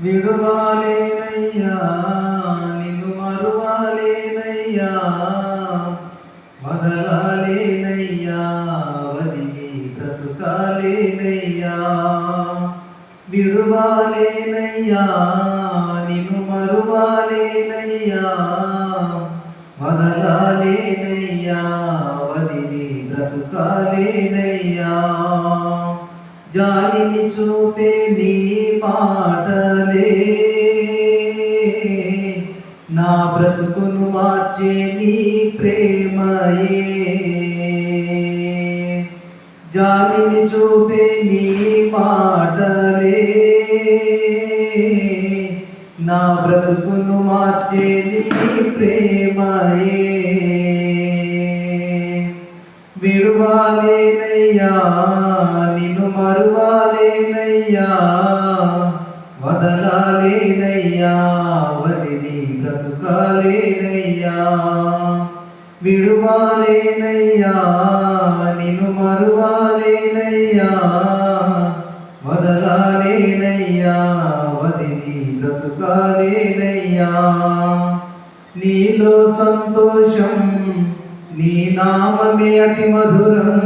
విడువాలేనయ్యా నిన్ను మరువాలేనయ్యా వదలాలేనయ్యా వదిలి బ్రతుకాలేనయ్యా విడువాలేనయ్యా నిన్ను మరువాలేనయ్యా వదలాలేనయ్యా జాలిని చూపే నీ పాటలే నా బ్రతుకును మార్చే నీ ప్రేమయే. జాలిని చూపే నీ పాటలే నా బ్రతుకును మార్చే నీ ప్రేమయే. విడువాలేనయ్యా నిన్ను మరువాలేనయ్యా వదలాలేనయ్యా వదిలి బ్రతుకాలేనయ్యా విడువాలేనయ్యా నిన్ను మరువాలేనయ్యా వదలాలేనయ్యా వదిలి బ్రతుకాలేనయ్యా నీలో సంతోషం నీ నామమే అతి మధురం.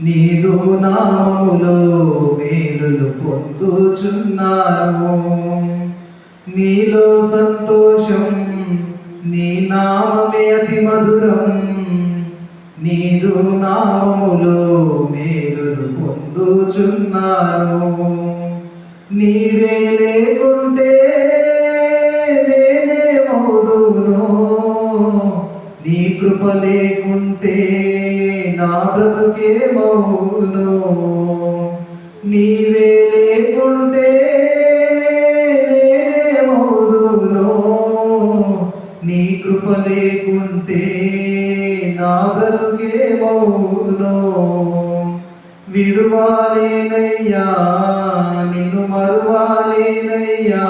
నీదు నామములో మేలులు పొందుచున్నాను. నీలో సంతోషం నీ నామమే అతి మధురం. నీదు నామములో మేలులు పొందుచున్నాను. నీవే కృప లేకుంటే నా బ్రతుకే మౌను. నీవే లేకుంటే నేనే మౌదును నీ కృప లేకుంటే నా బ్రతుకే మౌను. విడువాలేనయ్యా నిన్ను మరువాలేనయ్యా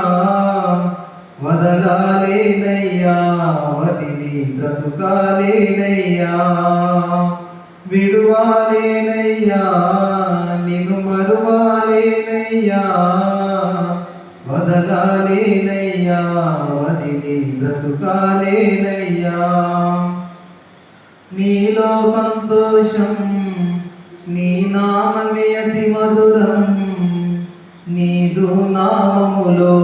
వదలాలేనయ్యా బ్రతుకాలేనయ్యా విడువాలేనయ్యా నిన్ను మరువాలేనయ్యా వదలాలేనయ్యా వదిలి బ్రతుకాలేనయ్యా. నీలో సంతోషం నీ నామమే అతి మధురం నీదు నామములో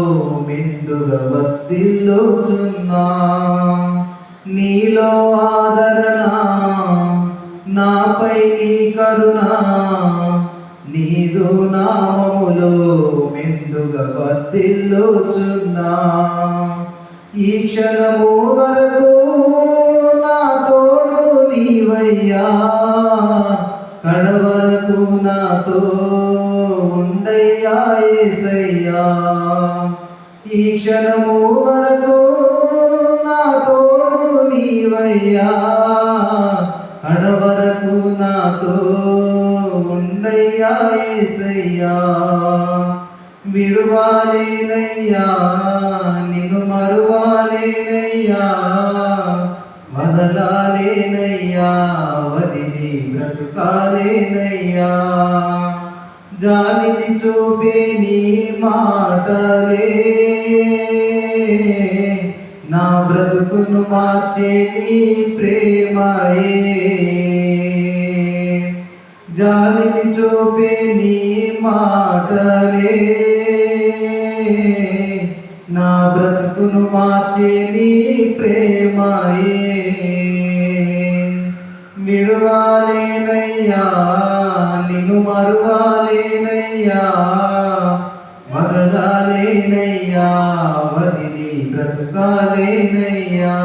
మెండుగా వర్ధిల్లుచున్నా. నీలో ఆదరణ నాపై నీ కరుణ నీదు నామములో మెండుగా వర్ధిల్లుచున్నా ఈ క్షణము వరకు నా తోడు నీవయ్యా. కడవరకు నాతో ఉండయ్యా ఏసయ్యా. ఈ క్షణము వరకు ఉండయ్యా ఏసయ్యా విడువాలేనయ్యా. నిన్ను మరువాలేనయ్యా. వదలాలేనయ్యా. వదిలి బ్రతుకాలేనయ్యా. జాలిని చూపే నీ మాటలే. నా బ్రతుకును మార్చే నీ ప్రేమయే. జాలిని చూపే నీ మాటలే. నా బ్రతుకును మార్చే నీ ప్రేమయే. విడువాలేనయ్యా నిన్ను మరువాలేనయ్యా వదలాలేనయ్యా వదిలి బ్రతుకాలేనయ్యా.